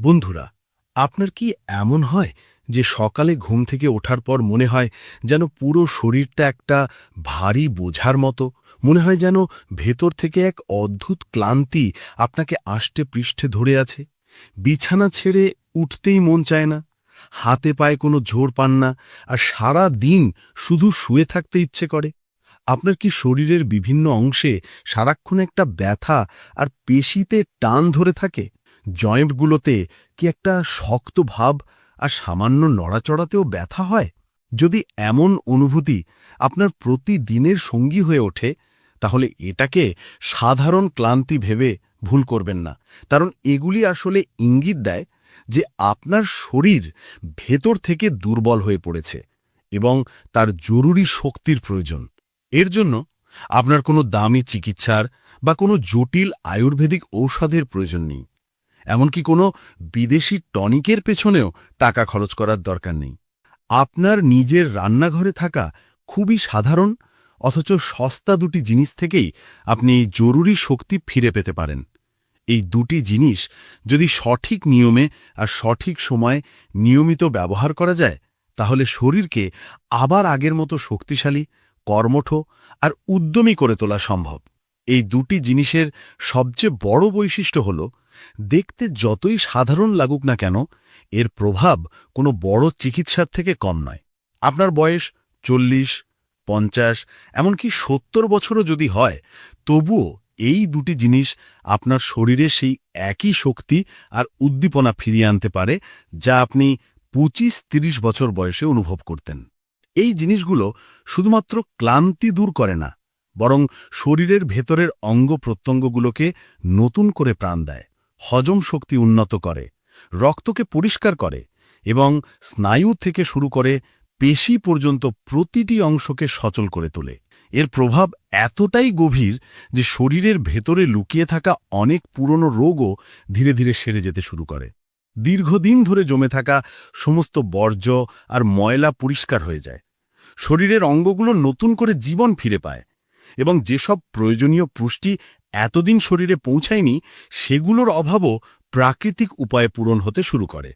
বন্ধুরা, আপনার কি এমন হয় যে সকালে ঘুম থেকে ওঠার পর মনে হয় যেন পুরো শরীরটা একটা ভারী বোঝার মতো? মনে হয় যেন ভেতর থেকে এক অদ্ভুত ক্লান্তি আপনাকে আষ্টে পৃষ্ঠে ধরে আছে? বিছানা ছেড়ে উঠতেই মন চায় না, হাতে পায়ে কোনো জোর পান না, আর সারা দিন শুধু শুয়ে থাকতে ইচ্ছে করে। আপনার কি শরীরের বিভিন্ন অংশে সারাক্ষণ একটা ব্যথা আর পেশিতে টান ধরে থাকে? জয়েন্টগুলোতে কি একটা শক্ত ভাব আর সামান্য নড়াচড়াতেও ব্যথা হয়? যদি এমন অনুভূতি আপনার প্রতিদিনের সঙ্গী হয়ে ওঠে, তাহলে এটাকে সাধারণ ক্লান্তি ভেবে ভুল করবেন না। কারণ এগুলি আসলে ইঙ্গিত দেয় যে আপনার শরীর ভেতর থেকে দুর্বল হয়ে পড়েছে এবং তার জরুরি শক্তির প্রয়োজন। এর জন্য আপনার কোনো দামি চিকিৎসার বা কোনো জটিল আয়ুর্বেদিক ঔষধের প্রয়োজন নেই। এমনকি কোনো বিদেশি টনিকের পেছনেও টাকা খরচ করার দরকার নেই। আপনার নিজের রান্নাঘরে থাকা খুবই সাধারণ অথচ সস্তা দুটি জিনিস থেকেই আপনি এই জরুরি শক্তি ফিরে পেতে পারেন। এই দুটি জিনিস যদি সঠিক নিয়মে আর সঠিক সময়ে নিয়মিত ব্যবহার করা যায়, তাহলে শরীরকে আবার আগের মতো শক্তিশালী, কর্মঠ আর উদ্যমী করে তোলা সম্ভব। এই দুটি জিনিসের সবচেয়ে বড় বৈশিষ্ট্য হল দেখতে যতই সাধারণ লাগুক না কেন, এর প্রভাব কোনো বড় চিকিৎসার থেকে কম নয়। আপনার বয়স চল্লিশ, পঞ্চাশ, এমনকি সত্তর বছরও যদি হয়, তবুও এই দুটি জিনিস আপনার শরীরে সেই একই শক্তি আর উদ্দীপনা ফিরিয়ে আনতে পারে, যা আপনি পঁচিশ তিরিশ বছর বয়সে অনুভব করতেন। এই জিনিসগুলো শুধুমাত্র ক্লান্তি দূর করে না, বরং শরীরের ভেতরের অঙ্গ প্রত্যঙ্গগুলোকে নতুন করে প্রাণ দেয়। হজম শক্তি উন্নত করে, রক্তকে পরিষ্কার করে এবং স্নায়ু থেকে শুরু করে পেশি পর্যন্ত প্রতিটি অংশকে সচল করে তোলে। এর প্রভাব এতটাই গভীর যে শরীরের ভেতরে লুকিয়ে থাকা অনেক পুরনো রোগও ধীরে ধীরে সেরে যেতে শুরু করে। দীর্ঘদিন ধরে জমে থাকা সমস্ত বর্জ্য আর ময়লা পরিষ্কার হয়ে যায়। শরীরের অঙ্গগুলো নতুন করে জীবন ফিরে পায়। এবং যেসব প্রয়োজনীয় পুষ্টি এতদিন শরীরে পৌঁছায়নি, সেগুলোর অভাবও প্রাকৃতিক উপায়ে পূরণ হতে শুরু করে।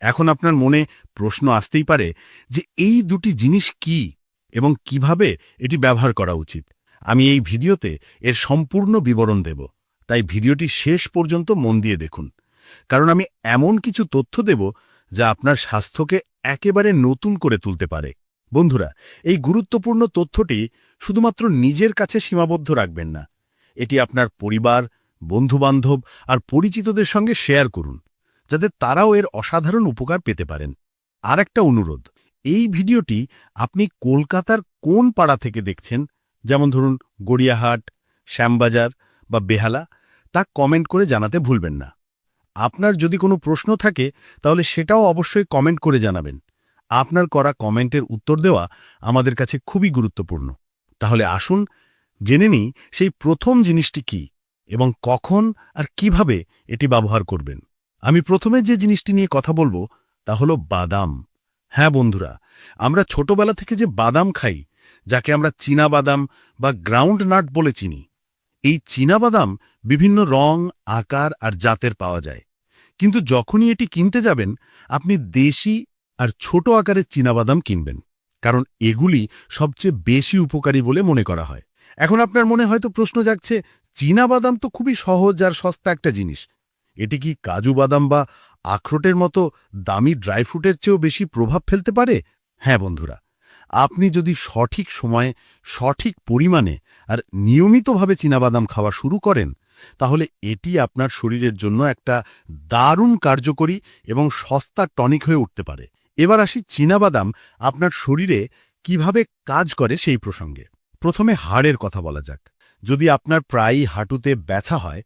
এখন আপনার মনে প্রশ্ন আসতেই পারে যে এই দুটি জিনিস কি এবং কীভাবে এটি ব্যবহার করা উচিত। আমি এই ভিডিওতে এর সম্পূর্ণ বিবরণ দেব। তাই ভিডিওটি শেষ পর্যন্ত মন দিয়ে দেখুন। কারণ আমি এমন কিছু তথ্য দেব যা আপনার স্বাস্থ্যকে একেবারে নতুন করে তুলতে পারে। বন্ধুরা, এই গুরুত্বপূর্ণ তথ্যটি শুধুমাত্র নিজের কাছে সীমাবদ্ধ রাখবেন না। এটি আপনার পরিবার, বন্ধুবান্ধব আর পরিচিতদের সঙ্গে শেয়ার করুন, যাতে তারাও এর অসাধারণ উপকার পেতে পারেন। আর একটা অনুরোধ, এই ভিডিওটি আপনি কলকাতার কোন পাড়া থেকে দেখছেন? যেমন ধরুন গড়িয়াহাট, শ্যামবাজার বা বেহালা, তা কমেন্ট করে জানাতে ভুলবেন না। আপনার যদি কোনো প্রশ্ন থাকে, তাহলে সেটাও অবশ্যই কমেন্ট করে জানাবেন। আপনার করা কমেন্টের উত্তর দেওয়া আমাদের কাছে খুবই গুরুত্বপূর্ণ। তাহলে আসুন, জেনে নিই সেই প্রথম জিনিসটি কি এবং কখন আর কীভাবে এটি ব্যবহার করবেন। আমি প্রথমে যে জিনিসটি নিয়ে কথা বলব তা হলো বাদাম। হ্যাঁ বন্ধুরা, আমরা ছোটবেলা থেকে যে বাদাম খাই, যাকে আমরা চীনা বাদাম বা গ্রাউন্ড নাট বলে চিনি, এই চীনা বাদাম বিভিন্ন রং, আকার আর জাতের পাওয়া যায়। কিন্তু যখনই এটি কিনতে যাবেন, আপনি দেশি আর ছোট আকারের চীনাবাদাম কিনবেন, কারণ এগুলি সবচেয়ে বেশি উপকারী বলে মনে করা হয়। এখন আপনার মনে হয়তো প্রশ্ন জাগছে, চীনাবাদাম তো খুবই সহজ আর সস্তা একটা জিনিস। এটি কি কাজু বাদাম বা আখরোটের মতো দামি ড্রাই ফ্রুটের চেয়েও বেশি প্রভাব ফেলতে পারে? হ্যাঁ বন্ধুরা, আপনি যদি সঠিক সময়ে, সঠিক পরিমাণে আর নিয়মিতভাবে চীনাবাদাম খাওয়া শুরু করেন, তাহলে এটি আপনার শরীরের জন্য একটা দারুণ কার্যকরী এবং সস্তা টনিক হয়ে উঠতে পারে। এবার আসি চীনাবাদাম আপনার শরীরে কীভাবে কাজ করে সেই প্রসঙ্গে। প্রথমে হাড়ের কথা বলা যাক। যদি আপনার প্রায়ই হাঁটুতে ব্যথা হয়,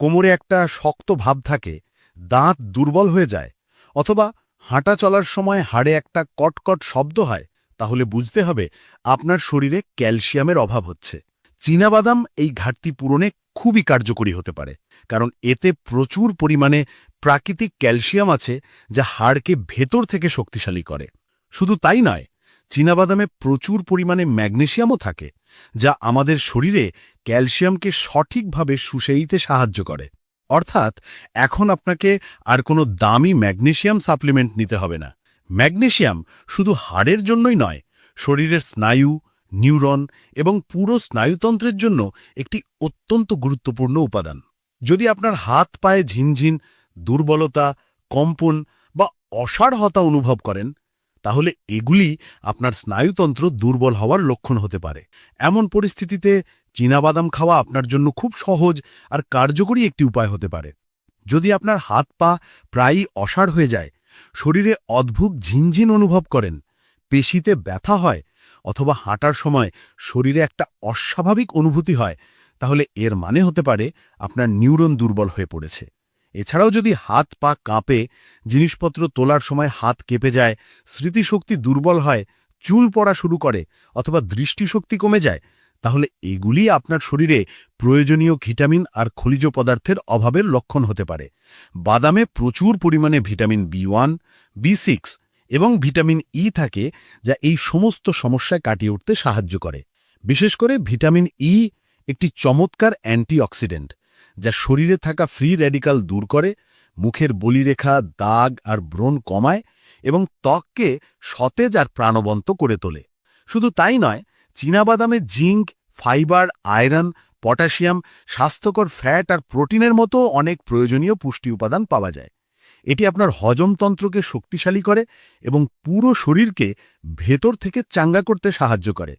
কোমরে একটা শক্ত ভাব থাকে, দাঁত দুর্বল হয়ে যায়, অথবা হাঁটা চলার সময় হাড়ে একটা কটকট শব্দ হয়, তাহলে বুঝতে হবে আপনার শরীরে ক্যালসিয়ামের অভাব হচ্ছে। চীনাবাদাম এই ঘাটতি পূরণে খুবই কার্যকরী হতে পারে। কারণ এতে প্রচুর পরিমাণে প্রাকৃতিক ক্যালসিয়াম আছে যা হাড়কে ভেতর থেকে শক্তিশালী করে। শুধু তাই নয়, চীনাবাদামে প্রচুর পরিমাণে ম্যাগনেশিয়ামও থাকে, যা আমাদের শরীরে ক্যালসিয়ামকে সঠিকভাবে শুষেইতে সাহায্য করে। অর্থাৎ এখন আপনাকে আর কোনো দামি ম্যাগনেশিয়াম সাপ্লিমেন্ট নিতে হবে না। ম্যাগনেশিয়াম শুধু হাড়ের জন্যই নয়, শরীরের স্নায়ু নিউরন এবং পুরো স্নায়ুতন্ত্রের জন্য একটি অত্যন্ত গুরুত্বপূর্ণ উপাদান। যদি আপনার হাত পায়ে ঝিনঝিন, দুর্বলতা, কম্পন বা অসাড়হতা অনুভব করেন, তাহলে এগুলি আপনার স্নায়ুতন্ত্র দুর্বল হওয়ার লক্ষণ হতে পারে। এমন পরিস্থিতিতে চীনাবাদাম খাওয়া আপনার জন্য খুব সহজ আর কার্যকরী একটি উপায় হতে পারে। যদি আপনার হাত পা প্রায়ই অসাড় হয়ে যায়, শরীরে অদ্ভুত ঝিনঝিন অনুভব করেন, পেশিতে ব্যথা হয় অথবা হাঁটার সময় শরীরে একটা অস্বাভাবিক অনুভূতি হয়, তাহলে এর মানে হতে পারে আপনার নিউরন দুর্বল হয়ে পড়েছে। এছাড়াও যদি হাত পা কাঁপে, জিনিসপত্র তোলার সময় হাত কেঁপে যায়, স্মৃতিশক্তি দুর্বল হয়, চুল পড়া শুরু করে অথবা দৃষ্টিশক্তি কমে যায়, তাহলে এগুলি আপনার শরীরে প্রয়োজনীয় ভিটামিন আর খনিজ পদার্থের অভাবের লক্ষণ হতে পারে। বাদামে প্রচুর পরিমাণে vitamin B one, B six এবং ভিটামিন ই থাকে যা এই সমস্ত সমস্যায় কাটিয়ে উঠতে সাহায্য করে। বিশেষ করে ভিটামিন ই একটি চমৎকার অ্যান্টিঅক্সিডেন্ট যা শরীরে থাকা ফ্রি র্যাডিকাল দূর করে, মুখের বলিরেখা, দাগ আর ব্রণ কমায় এবং ত্বককে সতেজ আর প্রাণবন্ত করে তোলে। শুধু তাই নয়, চীনাবাদামে জিঙ্ক, ফাইবার, আয়রন, পটাশিয়াম, স্বাস্থ্যকর ফ্যাট আর প্রোটিনের মতো অনেক প্রয়োজনীয় পুষ্টি উপাদান পাওয়া যায়। এটি আপনার হজমতন্ত্রকে শক্তিশালী করে এবং পুরো শরীরকে ভেতর থেকে চাঙ্গা করতে সাহায্য করে।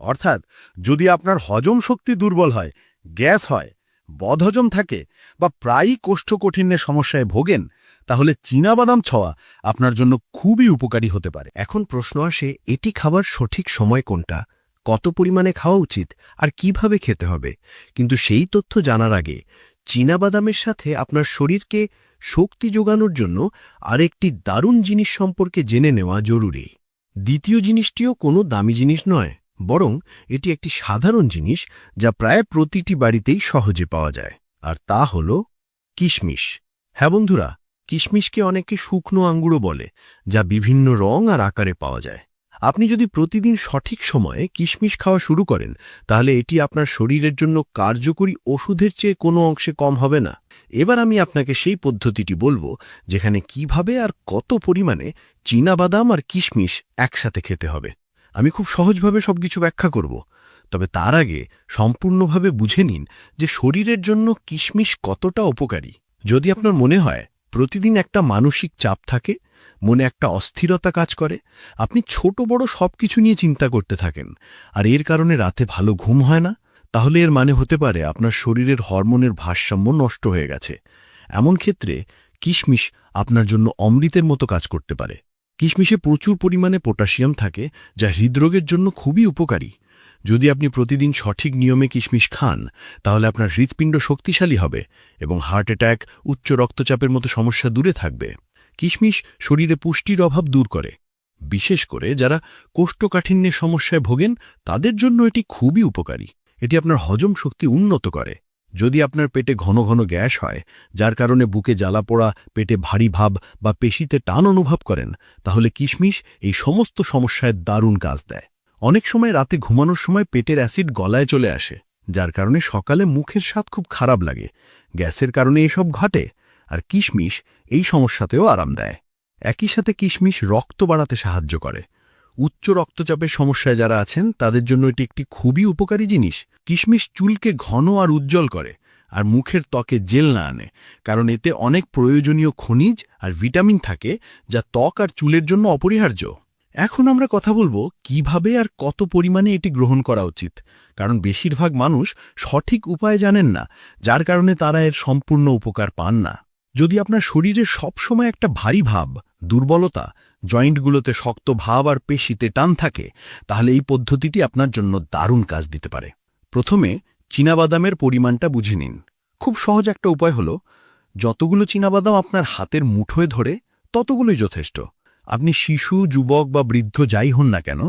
অর্থাৎ, যদি আপনার হজম শক্তি দুর্বল হয়, গ্যাস হয়, বদহজম থাকে বা প্রায়ই কোষ্ঠকঠিন্যের সমস্যায় ভোগেন, তাহলে চীনাবাদাম ছোঁয়া আপনার জন্য খুবই উপকারী হতে পারে। এখন প্রশ্ন আসে, এটি খাবার সঠিক সময় কোনটা? কত পরিমাণে খাওয়া উচিত? আর কীভাবে খেতে হবে? কিন্তু সেই তথ্য জানার আগে, চীনাবাদামের সাথে আপনার শরীরকে শক্তি যোগানোর জন্য আরেকটি দারুণ জিনিস সম্পর্কে জেনে নেওয়া জরুরি। দ্বিতীয় জিনিসটিও কোনো দামি জিনিস নয়, বরং এটি একটি সাধারণ জিনিস যা প্রায় প্রতিটি বাড়িতেই সহজে পাওয়া যায়, আর তা হল কিশমিশ। হ্যাঁ বন্ধুরা, কিশমিশকে অনেকে শুকনো আঙ্গুরও বলে, যা বিভিন্ন রং আর আকারে পাওয়া যায়। আপনি যদি প্রতিদিন সঠিক সময়ে কিশমিশ খাওয়া শুরু করেন, তাহলে এটি আপনার শরীরের জন্য কার্যকরী ওষুধের চেয়ে কোনো অংশে কম হবে না। এবার আমি আপনাকে সেই পদ্ধতিটি বলব, যেখানে কীভাবে আর কত পরিমাণে চীনাবাদাম আর কিশমিশ একসাথে খেতে হবে। আমি খুব সহজভাবে সবকিছু ব্যাখ্যা করব, তবে তার আগে সম্পূর্ণভাবে বুঝে নিন যে শরীরের জন্য কিশমিশ কতটা উপকারী। যদি আপনার মনে হয় প্রতিদিন একটা মানসিক চাপ থাকে, মনে একটা অস্থিরতা কাজ করে, আপনি ছোট বড় সব কিছু নিয়ে চিন্তা করতে থাকেন, আর এর কারণে রাতে ভালো ঘুম হয় না তাহলে এর মানে হতে পারে আপনার শরীরের হরমোনের ভারসাম্য নষ্ট হয়ে গেছে। এমন ক্ষেত্রে কিশমিশ আপনার জন্য অমৃতের মতো কাজ করতে পারে। কিশমিশে প্রচুর পরিমাণে পটাশিয়াম থাকে, যা হৃদরোগের জন্য খুবই উপকারী। যদি আপনি প্রতিদিন সঠিক নিয়মে কিশমিশ খান, তাহলে আপনার হৃৎপিণ্ড শক্তিশালী হবে এবং হার্ট অ্যাট্যাক উচ্চ রক্তচাপের মতো সমস্যা দূরে থাকবে। কিশমিশ শরীরে পুষ্টির অভাব দূর করে। বিশেষ করে যারা কোষ্ঠকাঠিন্যের সমস্যায় ভোগেন, তাদের জন্য এটি খুবই উপকারী। এটি আপনার হজম শক্তি উন্নত করে। যদি আপনার পেটে ঘন ঘন গ্যাস হয়, যার কারণে বুকে জ্বালা পোড়া, পেটে ভারী ভাব বা পেশিতে টান অনুভব করেন, তাহলে কিশমিশ এই সমস্ত সমস্যায় দারুণ কাজ দেয়। অনেক সময় রাতে ঘুমানোর সময় পেটের অ্যাসিড গলায় চলে আসে, যার কারণে সকালে মুখের স্বাদ খুব খারাপ লাগে। গ্যাসের কারণে এসব ঘটে, আর কিশমিশ এই সমস্যাতেও আরাম দেয়। একই সাথে কিশমিশ রক্ত বাড়াতে সাহায্য করে উচ্চ রক্তচাপের সমস্যায় যারা আছেন, তাদের জন্য এটি একটি খুবই উপকারী জিনিস। কিশমিশ চুলকে ঘন আর উজ্জ্বল করে, আর মুখের ত্বকে জেল না আনে, কারণ এতে অনেক প্রয়োজনীয় খনিজ আর ভিটামিন থাকে, যা ত্বক আর চুলের জন্য অপরিহার্য। এখন আমরা কথা বলব, কীভাবে আর কত পরিমাণে এটি গ্রহণ করা উচিত? কারণ বেশিরভাগ মানুষ সঠিক উপায় জানেন না, যার কারণে তারা এর সম্পূর্ণ উপকার পান না। যদি আপনার শরীরে সবসময় একটা ভারী ভাব, দুর্বলতা জয়েন্টগুলোতে শক্ত ভাব আর পেশিতে টান থাকে, তাহলে এই পদ্ধতিটি আপনার জন্য দারুণ কাজ দিতে পারে। প্রথমে চীনাবাদামের পরিমাণটা বুঝে নিন। খুব সহজ একটা উপায় হল, যতগুলো চীনাবাদাম আপনার হাতের মুঠোয় ধরে, ততগুলোই যথেষ্ট। আপনি শিশু, যুবক বা বৃদ্ধ যাই হন না কেন,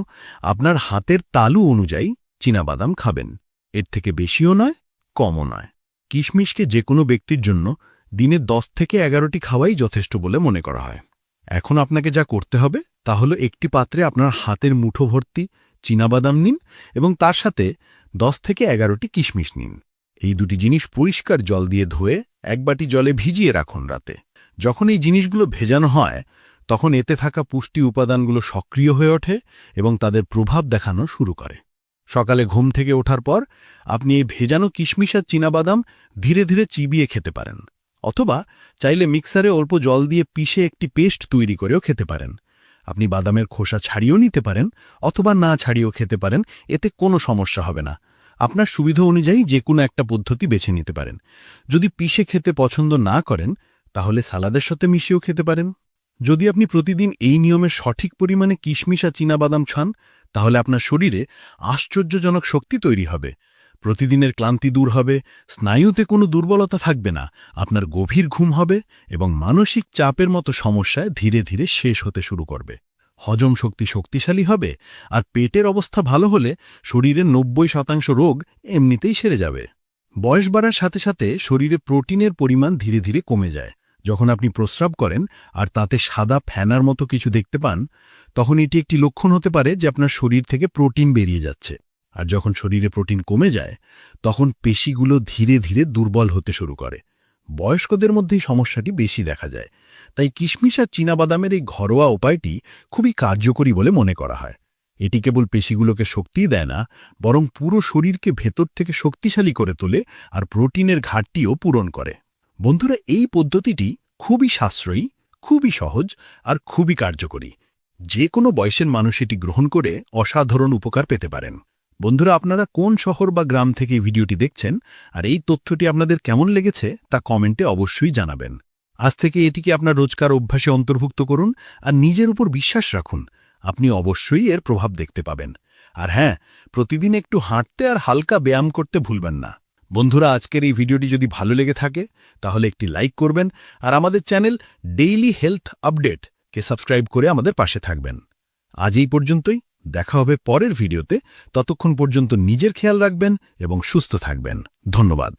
আপনার হাতের তালু অনুযায়ী চীনাবাদাম খাবেন। এর থেকে বেশিও নয়, কমও নয়। কিশমিশকে যে কোনো ব্যক্তির জন্য দিনে দশ থেকে এগারোটি খাওয়াই যথেষ্ট বলে মনে করা হয়। এখন আপনাকে যা করতে হবে তা হলো একটি পাত্রে আপনার হাতের মুঠো ভর্তি চীনাবাদাম নিন এবং তার সাথে দশ থেকে এগারোটি কিশমিশ নিন। এই দুটি জিনিস পরিষ্কার জল দিয়ে ধুয়ে এক বাটি জলে ভিজিয়ে রাখুন রাতে। যখন এই জিনিসগুলো ভেজানো হয়, তখন এতে থাকা পুষ্টি উপাদানগুলো সক্রিয় হয়ে ওঠে এবং তাদের প্রভাব দেখানো শুরু করে। সকালে ঘুম থেকে ওঠার পর আপনি এই ভেজানো কিশমিশার চীনাবাদাম ধীরে ধীরে চিবিয়ে খেতে পারেন। অথবা চাইলে মিক্সারে অল্প জল দিয়ে পিষে একটি পেস্ট তৈরি করেও খেতে পারেন। আপনি বাদামের খোসা ছাড়িয়েও নিতে পারেন অথবা না ছাড়িয়েও খেতে পারেন, এতে কোনো সমস্যা হবে না। আপনার সুবিধা অনুযায়ী যে কোনো একটা পদ্ধতি বেছে নিতে পারেন। যদি পিষে খেতে পছন্দ না করেন, তাহলে সালাদের সাথে মিশিয়েও খেতে পারেন। যদি আপনি প্রতিদিন এই নিয়মের সঠিক পরিমাণে কিশমিশা চীনাবাদাম খান তাহলে আপনার শরীরে আশ্চর্যজনক শক্তি তৈরি হবে। প্রতিদিনের ক্লান্তি দূর হবে, স্নায়ুতে কোনো দুর্বলতা থাকবে না, আপনার গভীর ঘুম হবে এবং মানসিক চাপের মতো সমস্যায় ধীরে ধীরে শেষ হতে শুরু করবে। হজম শক্তি শক্তিশালী হবে আর পেটের অবস্থা ভালো হলে শরীরের নব্বই শতাংশ রোগ এমনিতেই সেরে যাবে। বয়স বাড়ার সাথে সাথে শরীরে প্রোটিনের পরিমাণ ধীরে ধীরে কমে যায়। যখন আপনি প্রস্রাব করেন আর তাতে সাদা ফ্যানার মতো কিছু দেখতে পান, তখন এটি একটি লক্ষণ হতে পারে যে আপনার শরীর থেকে প্রোটিন বেরিয়ে যাচ্ছে। আর যখন শরীরে প্রোটিন কমে যায়, তখন পেশিগুলো ধীরে ধীরে দুর্বল হতে শুরু করে। বয়স্কদের মধ্যেই সমস্যাটি বেশি দেখা যায়। তাই কিশমিশ আর চীনাবাদামের এই ঘরোয়া উপায়টি খুবই কার্যকরী বলে মনে করা হয়। এটি কেবল পেশিগুলোকে শক্তিই দেয় না, বরং পুরো শরীরকে ভেতর থেকে শক্তিশালী করে তোলে আর প্রোটিনের ঘাটতিও পূরণ করে। বন্ধুরা, এই পদ্ধতিটি খুবই সাশ্রয়ী, খুবই সহজ আর খুবই কার্যকরী। যে কোনো বয়সের মানুষ এটি গ্রহণ করে অসাধারণ উপকার পেতে পারেন। বন্ধুরা, আপনারা কোন শহর বা গ্রাম থেকে ভিডিওটি দেখছেন আর এই তথ্যটি আপনাদের কেমন লেগেছে তা কমেন্টে অবশ্যই জানাবেন। আজ থেকে এটিকে আপনার রোজকার অভ্যাসে অন্তর্ভুক্ত করুন আর নিজের উপর বিশ্বাস রাখুন। আপনি অবশ্যই এর প্রভাব দেখতে পাবেন। আর হ্যাঁ প্রতিদিন একটু হাঁটতে আর হালকা ব্যায়াম করতে ভুলবেন না। বন্ধুরা, আজকের এই ভিডিওটি যদি ভালো লেগে থাকে, তাহলে একটি লাইক করবেন আর আমাদের চ্যানেল ডেইলি হেলথ আপডেট কে সাবস্ক্রাইব করে আমাদের পাশে থাকবেন। আজ এই পর্যন্তই। দেখা হবে পরের ভিডিওতে। ততক্ষণ পর্যন্ত নিজের খেয়াল রাখবেন এবং সুস্থ থাকবেন। ধন্যবাদ।